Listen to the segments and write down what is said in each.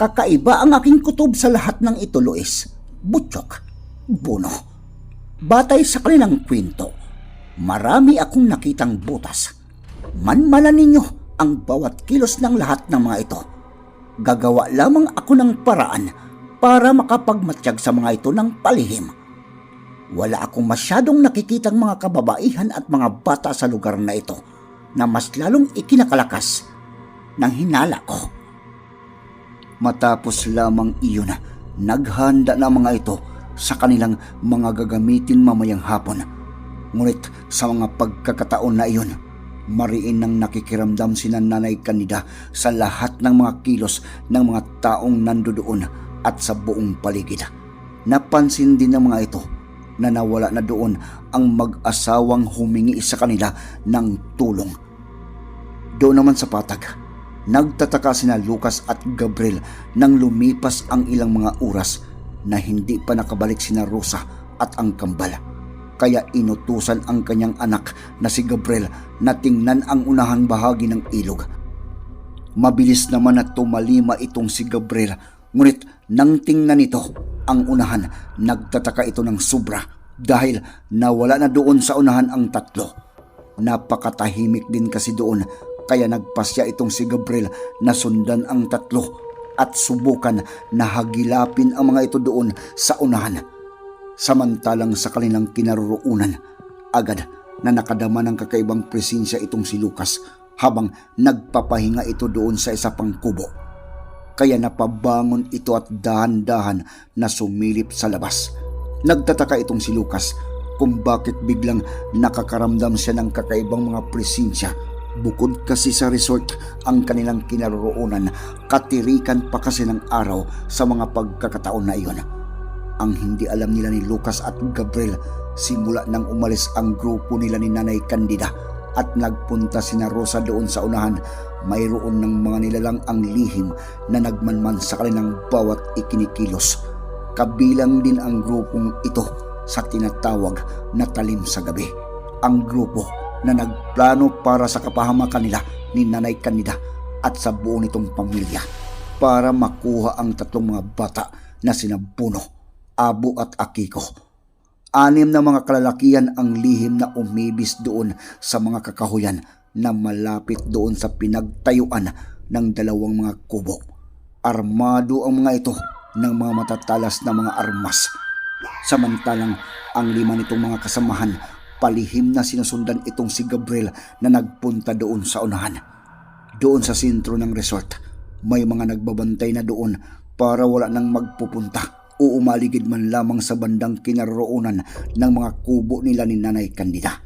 Kakaiba ang aking kutob sa lahat ng ito, Luis. Butchok, Buno. Batay sa kanilang kwento, marami akong nakitang butas. Manmala ninyo ang bawat kilos ng lahat ng mga ito. Gagawa lamang ako ng paraan para makapagmatsyag sa mga ito ng palihim. Wala akong masyadong nakikitang mga kababaihan at mga bata sa lugar na ito na mas lalong ikinakalakas ng hinala ko. Matapos lamang iyon, naghanda na mga ito sa kanilang mga gagamitin mamayang hapon. Ngunit sa mga pagkakataon na iyon, mariin nang nakikiramdam si Nanay Kanida sa lahat ng mga kilos ng mga taong nandoon at sa buong paligid. Napansin din ng mga ito na nawala na doon ang mag-asawang humingi sa kanila ng tulong. Doon naman sa patag, nagtataka sina Lucas at Gabriel nang lumipas ang ilang mga oras na hindi pa nakabalik sina Rosa at ang kambal. Kaya inutusan ang kanyang anak na si Gabriel na tingnan ang unahang bahagi ng ilog. Mabilis naman na tumalima itong si Gabriel ngunit nang tingnan nito ang unahan nagtataka ito ng sobra dahil nawala na doon sa unahan ang tatlo. Napakatahimik din kasi doon kaya nagpasya itong si Gabriel na sundan ang tatlo at subukan na hagilapin ang mga ito doon sa unahan. Samantalang sa kanilang kinaroroonan, agad na nakadama ng kakaibang presensya itong si Lucas habang nagpapahinga ito doon sa isa pang kubo. Kaya napabangon ito at dahan-dahan na sumilip sa labas. Nagtataka itong si Lucas kung bakit biglang nakakaramdam siya ng kakaibang mga presensya Bukod kasi sa resort ang kanilang kinaroroonan, katirikan pa kasi ng araw sa mga pagkakataon na iyon. Ang hindi alam nila ni Lucas at Gabriel simula nang umalis ang grupo nila ni Nanay Candida at nagpunta sina Rosa doon sa unahan, mayroon ng mga nilalang ang lihim na nagmanman sa kanilang bawat ikinikilos. Kabilang din ang grupong ito sa tinatawag na talim sa gabi. Ang grupo na nagplano para sa kapahamakan nila ni Nanay Kanida at sa buo nitong pamilya para makuha ang tatlong mga bata na sina Puno, Abo at Akiko. Anim na mga kalalakihan ang lihim na umibis doon sa mga kakahuyan na malapit doon sa pinagtayuan ng dalawang mga kubo. Armado ang mga ito ng mga matatalas na mga armas. Samantalang ang lima nitong mga kasamahan palihim na sinusundan itong si Gabriel na nagpunta doon sa unahan. Doon sa sentro ng resort, may mga nagbabantay na doon para wala nang magpupunta o umaligid man lamang sa bandang kinaroroonan ng mga kubo nila ni Nanay Candida.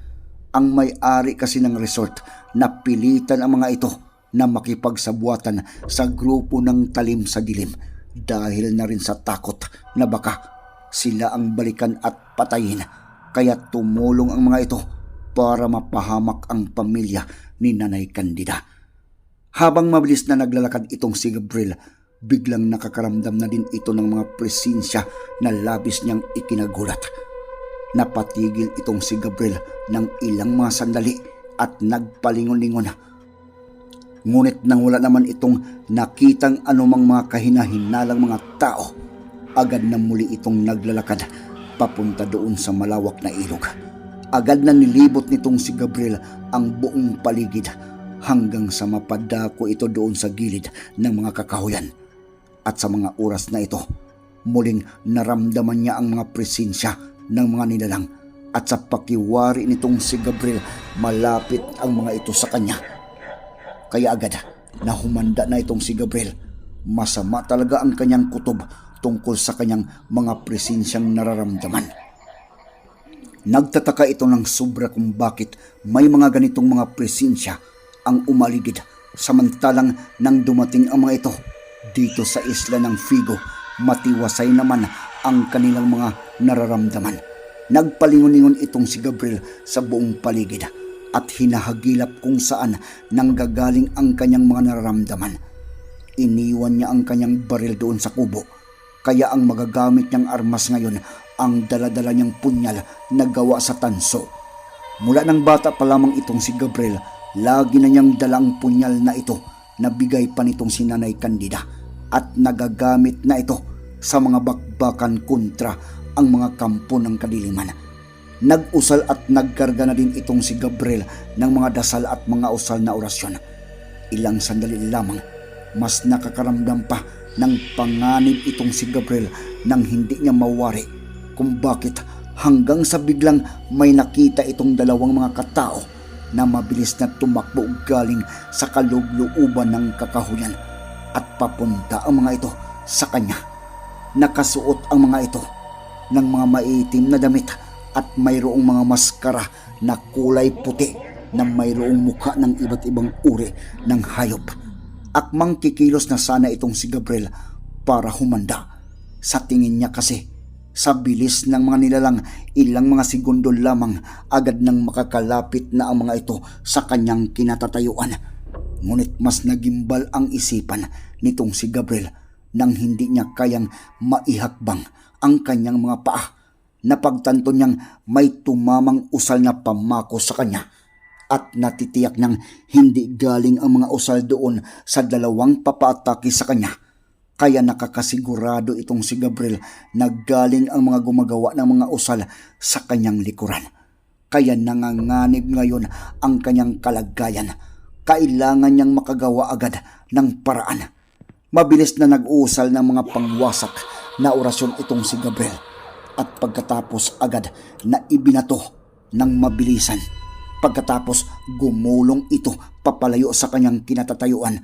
Ang may-ari kasi ng resort napilitan ang mga ito na makipagsabuatan sa grupo ng talim sa dilim dahil na rin sa takot na baka sila ang balikan at patayin kaya tumulong ang mga ito para mapahamak ang pamilya ni Nanay Candida. Habang mabilis na naglalakad itong si Gabriel, biglang nakakaramdam na din ito ng mga presensya na labis niyang ikinagulat. Napatigil itong si Gabriel ng ilang mga sandali at nagpalingon-lingon. Ngunit nang wala naman itong nakitang anumang mga kahinahinalang mga tao, agad na muli itong naglalakad papunta doon sa malawak na ilog. Agad na nilibot nitong si Gabriel ang buong paligid hanggang sa mapadako ito doon sa gilid ng mga kakahuyan. At sa mga oras na ito, muling naramdaman niya ang mga presensya ng mga nilalang at sa pakiwari nitong si Gabriel, malapit ang mga ito sa kanya. Kaya agad na humanda na itong si Gabriel. Masama talaga ang kanyang kutob tungkol sa kanyang mga presensyang nararamdaman. Nagtataka ito ng sobra kung bakit may mga ganitong mga presensya ang umaligid samantalang nang dumating ang mga ito dito sa isla ng Figo matiwasay naman ang kanilang mga nararamdaman. Nagpalingon-lingon itong si Gabriel sa buong paligid at hinahagilap kung saan nanggagaling ang kanyang mga nararamdaman. Iniwan niya ang kanyang baril doon sa kubo kaya ang magagamit niyang armas ngayon ang daladala niyang punyal na gawa sa tanso. Mula ng bata pa lamang itong si Gabriel, lagi na niyang dalang punyal na ito na bigay pa nitong si Nanay Candida at nagagamit na ito sa mga bakbakan kontra ang mga kampo ng kadiliman. Nag-usal at nagkarga na din itong si Gabriel ng mga dasal at mga usal na orasyon. Ilang sandali lamang, mas nakakaramdam pa ng panganib itong si Gabriel nang hindi niya mawari kung bakit hanggang sa biglang may nakita itong dalawang mga katao na mabilis na tumakbo galing sa kalugluuban ng kakahuyan at papunta ang mga ito sa kanya. Nakasuot ang mga ito ng mga maitim na damit at mayroong mga maskara na kulay puti na mayroong mukha ng iba't ibang uri ng hayop. Akmang kikilos na sana itong si Gabriel para humanda. Sa tingin niya kasi, sa bilis ng mga nilalang, ilang mga segundo lamang agad nang makakalapit na ang mga ito sa kanyang kinatatayuan. Ngunit mas nagimbal ang isipan nitong si Gabriel nang hindi niya kayang maihakbang ang kanyang mga paa. Napagtanto niyang may tumamang usal na pamako sa kanya at natitiyak niyang hindi galing ang mga usal doon sa dalawang papaatake sa kanya. Kaya nakakasigurado itong si Gabriel na galing ang mga gumagawa ng mga usal sa kanyang likuran. Kaya nanganganib ngayon ang kanyang kalagayan. Kailangan niyang makagawa agad ng paraan. Mabilis na nag-uusal ng mga pangwasak na orasyon itong si Gabriel at pagkatapos agad na ibinato ng mabilisan. Pagkatapos gumulong ito papalayo sa kanyang kinatatayuan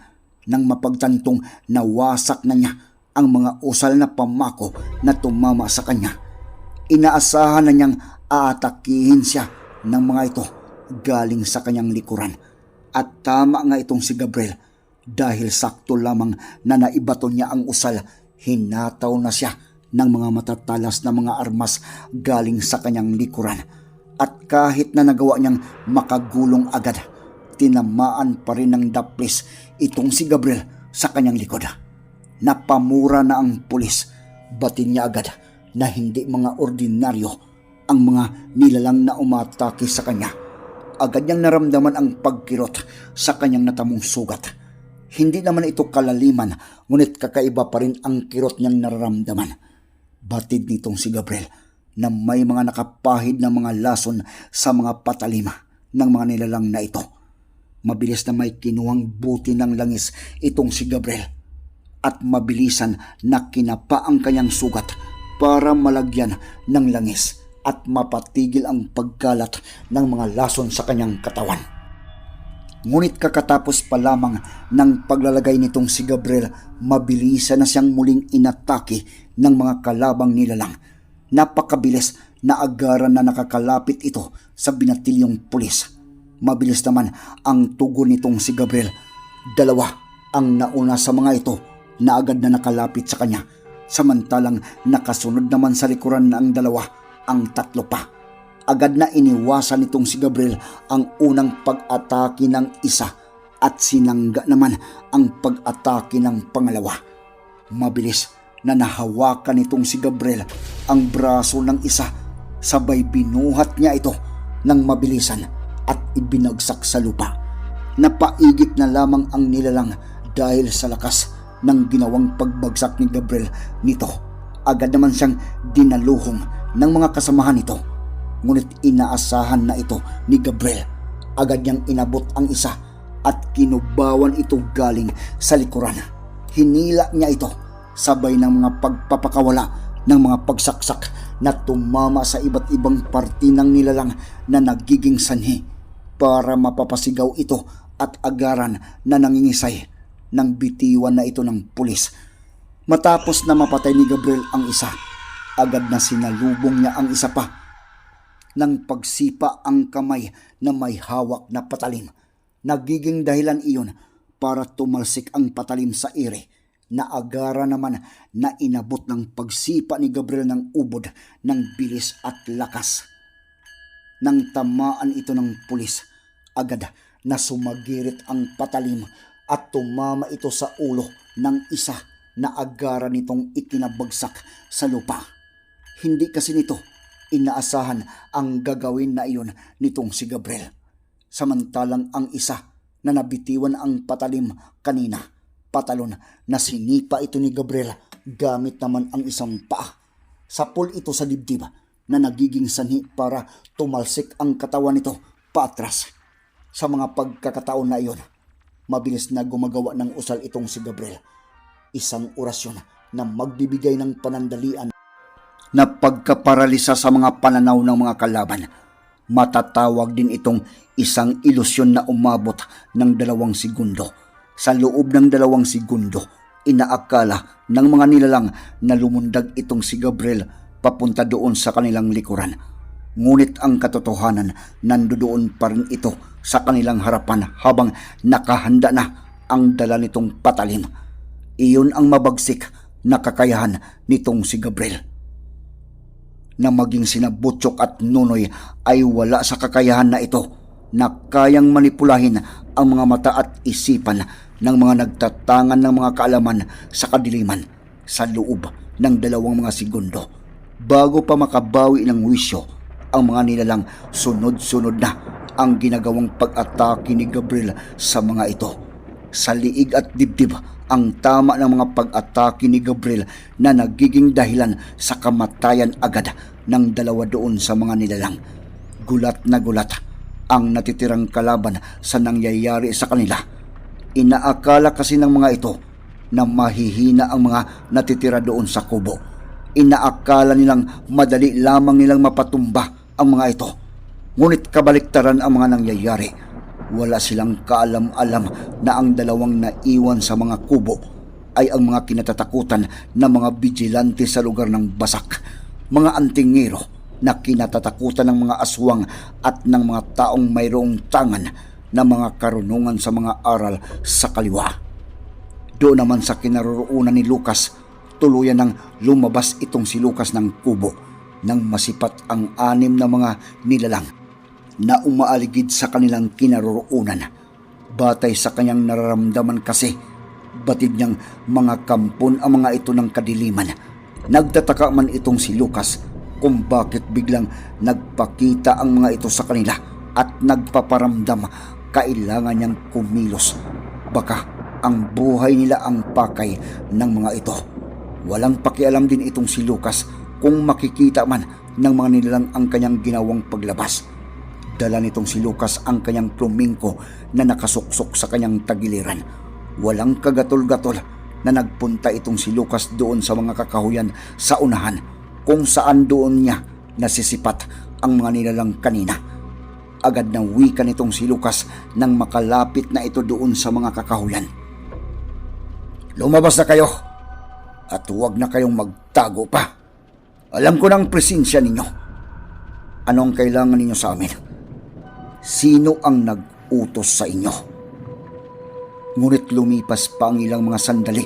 nang mapagtantong nawasak na niya ang mga usal na pamako na tumama sa kanya. Inaasahan na niyang aatakihin siya ng mga ito galing sa kanyang likuran. At tama nga itong si Gabriel dahil sakto lamang na naibato niya ang usal, hinataw na siya ng mga matatalas na mga armas galing sa kanyang likuran. At kahit na nagawa niyang makagulong agad, tinamaan pa rin ng daplis itong si Gabriel sa kanyang likod. Napamura na ang pulis, batin niya agad na hindi mga ordinaryo ang mga nilalang na umatake sa kanya. Agad niyang naramdaman ang pagkirot sa kanyang natamong sugat. Hindi naman ito kalaliman, ngunit kakaiba pa rin ang kirot niyang nararamdaman. Batid nitong si Gabriel na may mga nakapahid na mga lason sa mga patalima ng mga nilalang na ito. Mabilis na may kinuhang buti ng langis itong si Gabriel at mabilisan na kinapa ang kanyang sugat para malagyan ng langis at mapatigil ang pagkalat ng mga lason sa kanyang katawan. Ngunit kakatapos pa lamang ng paglalagay nitong si Gabriel, mabilisan na siyang muling inatake ng mga kalabang nilalang. Napakabilis na agaran na nakakalapit ito sa binatilyong pulis. Mabilis naman ang tugon nitong si Gabriel. Dalawa ang nauna sa mga ito na agad na nakalapit sa kanya. Samantalang nakasunod naman sa likuran ng dalawa ang tatlo pa agad na iniwasan nitong si Gabriel ang unang pag-atake ng isa at sinangga naman ang pag-atake ng pangalawa. Mabilis na nahawakan nitong si Gabriel ang braso ng isa sabay binuhat niya ito ng mabilisan at ibinagsak sa lupa. Napaigit na lamang ang nilalang dahil sa lakas ng ginawang pagbagsak ni Gabriel nito. Agad naman siyang dinaluhong ng mga kasamahan nito ngunit inaasahan na ito ni Gabriel. Agad niyang inabot ang isa at kinubawan ito galing sa likuran. Hinila niya ito sabay ng mga pagpapakawala ng mga pagsaksak na tumama sa iba't ibang parte ng nilalang na nagiging sanhi para mapapasigaw ito at agaran na nangingisay ng bitiwan na ito ng pulis. Matapos na mapatay ni Gabriel ang isa, agad na sinalubong niya ang isa pa nang pagsipa ang kamay na may hawak na patalim. Nagiging dahilan iyon para tumalsik ang patalim sa ire na agara naman na inabot ng pagsipa ni Gabriel ng ubod ng bilis at lakas. Nang tamaan ito ng pulis, agad na sumagirit ang patalim at tumama ito sa ulo ng isa na agara nitong ikinabagsak sa lupa. Hindi kasi nito inaasahan ang gagawin na iyon nitong si Gabriel. Samantalang ang isa na nabitiwan ang patalim kanina, patalon na sinipa ito ni Gabriel gamit naman ang isang paa. Sapol ito sa dibdib na nagiging sanhi para tumalsik ang katawan nito paatras. Sa mga pagkakataon na iyon, mabilis na gumagawa ng usal itong si Gabriel. Isang orasyon na magbibigay ng panandalian na pagkaparalisa sa mga pananaw ng mga kalaban. Matatawag din itong isang ilusyon na umabot ng dalawang segundo. Sa loob ng dalawang segundo, inaakala ng mga nilalang na lumundag itong si Gabriel papunta doon sa kanilang likuran. Ngunit ang katotohanan, nandoon pa rin ito sa kanilang harapan habang nakahanda na ang dala nitong patalim. Iyon ang mabagsik na kakayahan nitong si Gabriel na maging sina at Nunoy ay wala sa kakayahan na ito na kayang manipulahin ang mga mata at isipan ng mga nagtatangan ng mga kaalaman sa kadiliman sa loob ng dalawang mga segundo. Bago pa makabawi ng wisyo, ang mga nilalang sunod-sunod na ang ginagawang pag-atake ni Gabriel sa mga ito. Sa liig at dibdib ang tama ng mga pag-atake ni Gabriel na nagiging dahilan sa kamatayan agad ng dalawa doon sa mga nilalang. Gulat na gulat ang natitirang kalaban sa nangyayari sa kanila. Inaakala kasi ng mga ito na mahihina ang mga natitira doon sa kubo. Inaakala nilang madali lamang nilang mapatumba ang mga ito. Ngunit kabaliktaran ang mga nangyayari wala silang kaalam-alam na ang dalawang naiwan sa mga kubo ay ang mga kinatatakutan ng mga vigilante sa lugar ng Basak, mga antingero na kinatatakutan ng mga aswang at ng mga taong mayroong tangan na mga karunungan sa mga aral sa kaliwa. Doon naman sa kinaroroonan ni Lucas, tuluyan ng lumabas itong si Lucas ng kubo nang masipat ang anim na mga nilalang na umaaligid sa kanilang kinaroroonan. Batay sa kanyang nararamdaman kasi, batid niyang mga kampon ang mga ito ng kadiliman. Nagtataka man itong si Lucas kung bakit biglang nagpakita ang mga ito sa kanila at nagpaparamdam kailangan niyang kumilos. Baka ang buhay nila ang pakay ng mga ito. Walang pakialam din itong si Lucas kung makikita man ng mga nilalang ang kanyang ginawang paglabas. Dala nitong si Lucas ang kanyang plumingko na nakasuksok sa kanyang tagiliran. Walang kagatol-gatol na nagpunta itong si Lucas doon sa mga kakahuyan sa unahan kung saan doon niya nasisipat ang mga nilalang kanina. Agad na wika nitong si Lucas nang makalapit na ito doon sa mga kakahuyan. Lumabas na kayo at huwag na kayong magtago pa. Alam ko ng presensya ninyo. Anong kailangan ninyo sa amin? Sino ang nag-utos sa inyo? Ngunit lumipas pa ang ilang mga sandali.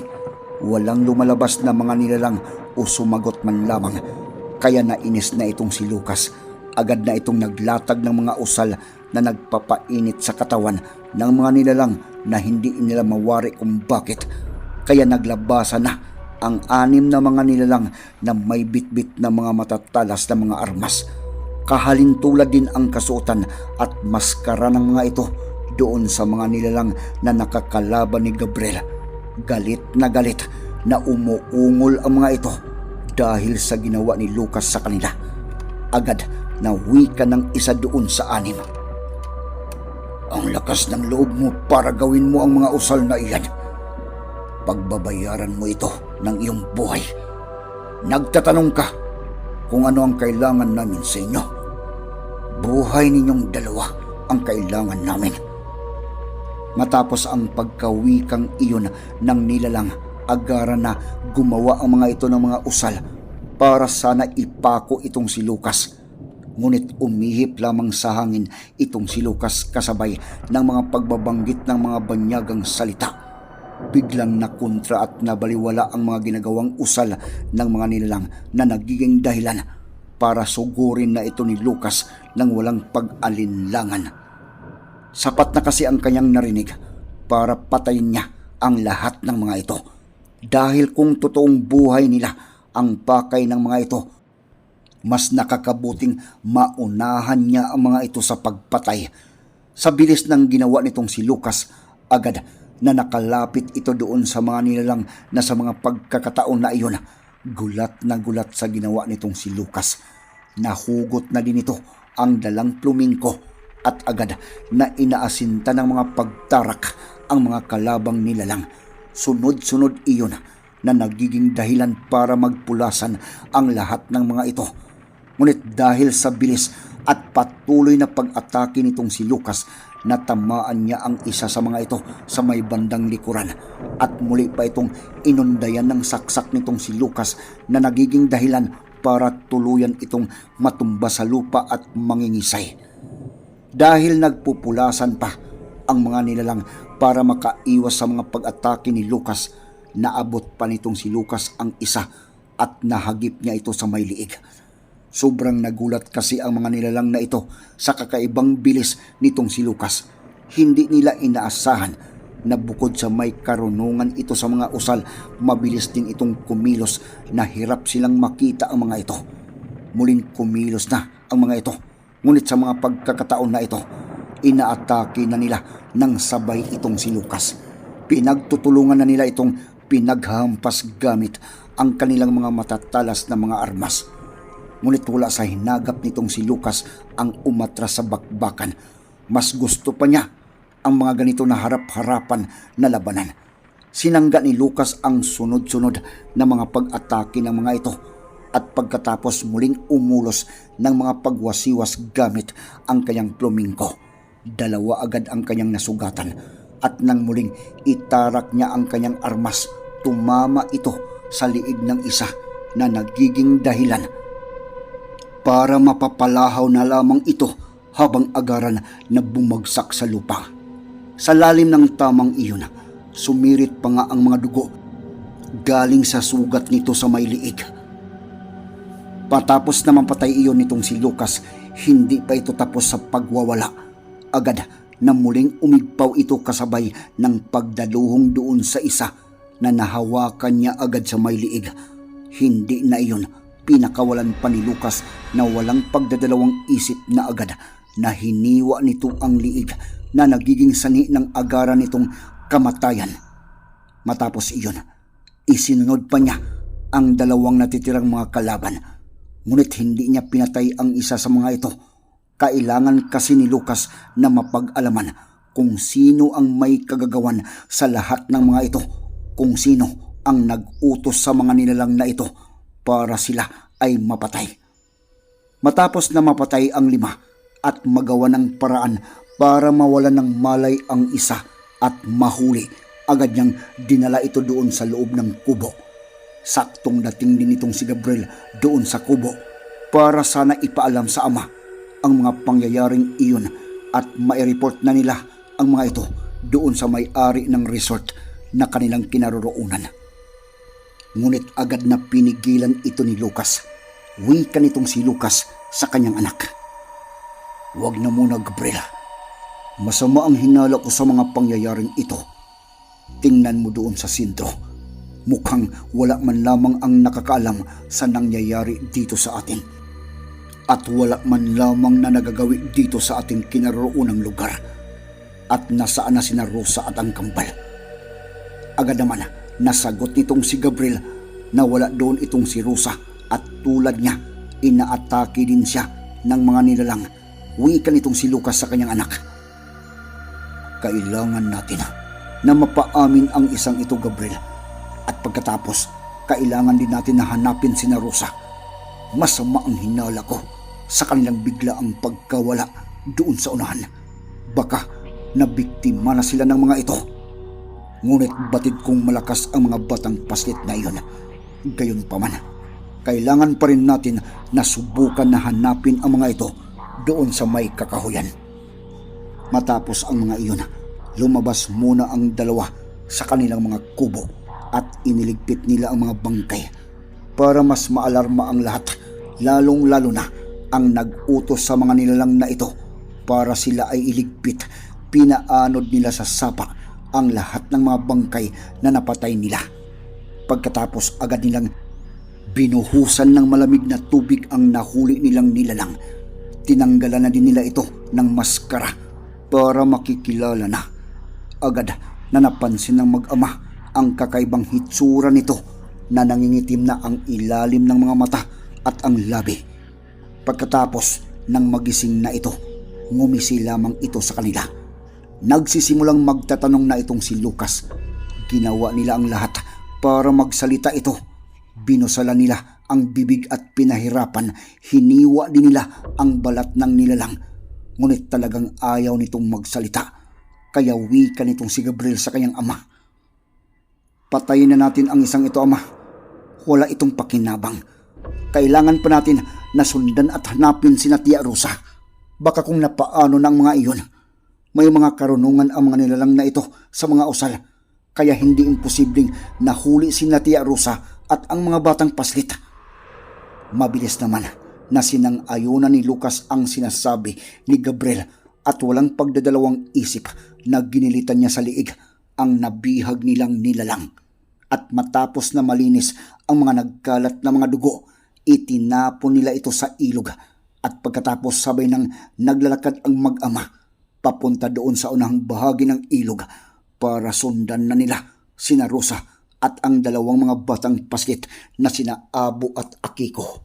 Walang lumalabas na mga nilalang o sumagot man lamang. Kaya nainis na itong si Lucas. Agad na itong naglatag ng mga usal na nagpapainit sa katawan ng mga nilalang na hindi nila mawari kung bakit. Kaya naglabasa na ang anim na mga nilalang na may bitbit na mga matatalas na mga armas kahalintulad din ang kasuotan at maskara ng mga ito doon sa mga nilalang na nakakalaban ni Gabriel. Galit na galit na umuungol ang mga ito dahil sa ginawa ni Lucas sa kanila. Agad na wika ng isa doon sa anim. Ang lakas ng loob mo para gawin mo ang mga usal na iyan. Pagbabayaran mo ito ng iyong buhay. Nagtatanong ka kung ano ang kailangan namin sa inyo. Buhay ninyong dalawa ang kailangan namin. Matapos ang pagkawikang iyon ng nilalang, agaran na gumawa ang mga ito ng mga usal para sana ipako itong si Lucas. Ngunit umihip lamang sa hangin itong si Lucas kasabay ng mga pagbabanggit ng mga banyagang salita. Biglang nakontra at nabaliwala ang mga ginagawang usal ng mga nilalang na nagiging dahilan para sugurin na ito ni Lucas ng walang pag-alinlangan. Sapat na kasi ang kanyang narinig para patayin niya ang lahat ng mga ito. Dahil kung totoong buhay nila ang pakay ng mga ito, mas nakakabuting maunahan niya ang mga ito sa pagpatay. Sa bilis ng ginawa nitong si Lucas, agad na nakalapit ito doon sa mga nilalang na sa mga pagkakataon na iyon. Gulat na gulat sa ginawa nitong si Lucas. Nahugot na din ito ang dalang plumingko at agad na inaasinta ng mga pagtarak ang mga kalabang nilalang. Sunod-sunod iyon na nagiging dahilan para magpulasan ang lahat ng mga ito. Ngunit dahil sa bilis at patuloy na pag-atake nitong si Lucas, natamaan niya ang isa sa mga ito sa may bandang likuran. At muli pa itong inundayan ng saksak nitong si Lucas na nagiging dahilan para tuluyan itong matumba sa lupa at mangingisay. Dahil nagpupulasan pa ang mga nilalang para makaiwas sa mga pag-atake ni Lucas, naabot pa nitong si Lucas ang isa at nahagip niya ito sa may liig. Sobrang nagulat kasi ang mga nilalang na ito sa kakaibang bilis nitong si Lucas. Hindi nila inaasahan na bukod sa may karunungan ito sa mga usal, mabilis din itong kumilos na hirap silang makita ang mga ito. Muling kumilos na ang mga ito. Ngunit sa mga pagkakataon na ito, inaatake na nila ng sabay itong si Lucas. Pinagtutulungan na nila itong pinaghampas gamit ang kanilang mga matatalas na mga armas. Ngunit wala sa hinagap nitong si Lucas ang umatras sa bakbakan. Mas gusto pa niya ang mga ganito na harap-harapan na labanan. Sinangga ni Lucas ang sunod-sunod na mga pag-atake ng mga ito at pagkatapos muling umulos ng mga pagwasiwas gamit ang kanyang plumingko. Dalawa agad ang kanyang nasugatan at nang muling itarak niya ang kanyang armas, tumama ito sa liig ng isa na nagiging dahilan para mapapalahaw na lamang ito habang agaran na bumagsak sa lupa. Sa lalim ng tamang iyon, sumirit pa nga ang mga dugo galing sa sugat nito sa may liig. Patapos na mampatay iyon nitong si Lucas, hindi pa ito tapos sa pagwawala. Agad na muling umigpaw ito kasabay ng pagdaluhong doon sa isa na nahawakan niya agad sa may liig. Hindi na iyon pinakawalan pa ni Lucas na walang pagdadalawang isip na agad na hiniwa nito ang liig na nagiging sani ng agaran nitong kamatayan. Matapos iyon, isinunod pa niya ang dalawang natitirang mga kalaban. Ngunit hindi niya pinatay ang isa sa mga ito. Kailangan kasi ni Lucas na mapag-alaman kung sino ang may kagagawan sa lahat ng mga ito. Kung sino ang nag-utos sa mga nilalang na ito para sila ay mapatay. Matapos na mapatay ang lima at magawa ng paraan para mawalan ng malay ang isa at mahuli, agad niyang dinala ito doon sa loob ng kubo. Saktong dating din itong si Gabriel doon sa kubo para sana ipaalam sa ama ang mga pangyayaring iyon at maireport na nila ang mga ito doon sa may-ari ng resort na kanilang kinaroroonan. Ngunit agad na pinigilan ito ni Lucas. Wika nitong si Lucas sa kanyang anak. Huwag na muna, Gabriela. Masama ang hinala ko sa mga pangyayaring ito. Tingnan mo doon sa sintro. Mukhang wala man lamang ang nakakaalam sa nangyayari dito sa atin. At wala man lamang na nagagawi dito sa ating kinaroroonang lugar. At nasaan na sina Rosa at ang kambal. Agad naman nasagot nitong si Gabriel na wala doon itong si Rosa at tulad niya inaatake din siya ng mga nilalang. Wika nitong si Lucas sa kanyang anak. Kailangan natin na mapaamin ang isang ito Gabriel at pagkatapos kailangan din natin na hanapin si Rosa. Masama ang hinala ko sa kanilang bigla ang pagkawala doon sa unahan. Baka nabiktima na sila ng mga ito. Ngunit batid kong malakas ang mga batang paslit na iyon. Gayon pa man, kailangan pa rin natin na subukan na hanapin ang mga ito doon sa may kakahuyan. Matapos ang mga iyon, lumabas muna ang dalawa sa kanilang mga kubo at iniligpit nila ang mga bangkay para mas maalarma ang lahat, lalong-lalo na ang nag-utos sa mga nilalang na ito para sila ay iligpit. Pinaanod nila sa sapa ang lahat ng mga bangkay na napatay nila. Pagkatapos agad nilang binuhusan ng malamig na tubig ang nahuli nilang nilalang. Tinanggalan na din nila ito ng maskara para makikilala na. Agad na napansin ng mag-ama ang kakaibang hitsura nito na nangingitim na ang ilalim ng mga mata at ang labi. Pagkatapos ng magising na ito, ngumisi lamang ito sa kanila. Nagsisimulang magtatanong na itong si Lucas. Ginawa nila ang lahat para magsalita ito. Binusalan nila ang bibig at pinahirapan. Hiniwa din nila ang balat ng nilalang. Ngunit talagang ayaw nitong magsalita. Kaya wika nitong si Gabriel sa kanyang ama. Patayin na natin ang isang ito, ama. Wala itong pakinabang. Kailangan pa natin na sundan at hanapin si Natia Rosa. Baka kung napaano ng mga iyon, may mga karunungan ang mga nilalang na ito sa mga usal. Kaya hindi imposibleng nahuli si Natia Rosa at ang mga batang paslit. Mabilis naman na sinang-ayunan ni Lucas ang sinasabi ni Gabriel at walang pagdadalawang isip na ginilitan niya sa liig ang nabihag nilang nilalang. At matapos na malinis ang mga nagkalat na mga dugo, itinapon nila ito sa ilog at pagkatapos sabay nang naglalakad ang mag-ama papunta doon sa unahang bahagi ng ilog para sundan na nila sina Rosa at ang dalawang mga batang paslit na sina Abo at Akiko.